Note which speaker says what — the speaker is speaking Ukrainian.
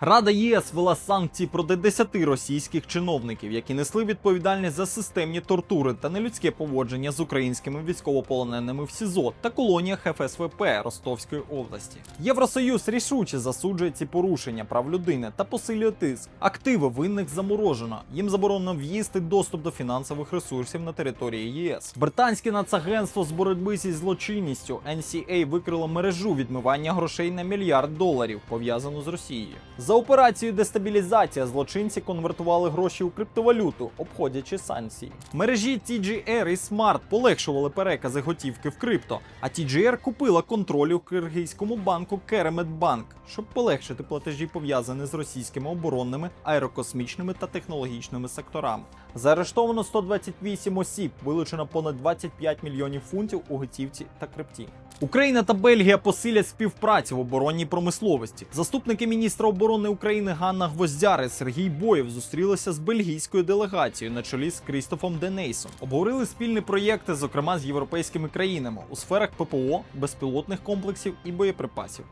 Speaker 1: Рада ЄС ввела санкції проти 10 російських чиновників, які несли відповідальність за системні тортури та нелюдське поводження з українськими військовополоненими в СІЗО та колоніях ФСВП Ростовської області. Євросоюз рішуче засуджує ці порушення прав людини та посилює тиск. Активи винних заморожено. Їм заборонено і доступ до фінансових ресурсів на території ЄС. Британське нацагентство з боротьби зі злочинністю NCA викрило мережу відмивання грошей на мільярд доларів, пов'язану з Росією. За операцією дестабілізація злочинці конвертували гроші у криптовалюту, обходячи санкції. Мережі TGR і Smart полегшували перекази готівки в крипто, а TGR купила контроль у киргизькому банку Керемет щоб полегшити платежі пов'язані з російськими оборонними, аерокосмічними та технологічними секторами. Заарештовано 128 осіб, вилучено понад 25 мільйонів фунтів у готівці та крипті. Україна та Бельгія посилять співпрацю в оборонній промисловості. Заступники міністра оборони України Ганна Гвоздяр Сергій Боєв зустрілися з бельгійською делегацією на чолі з Крістофом Денейсом. Обговорили спільні проєкти, зокрема з європейськими країнами у сферах ППО, безпілотних комплексів і боєприпасів.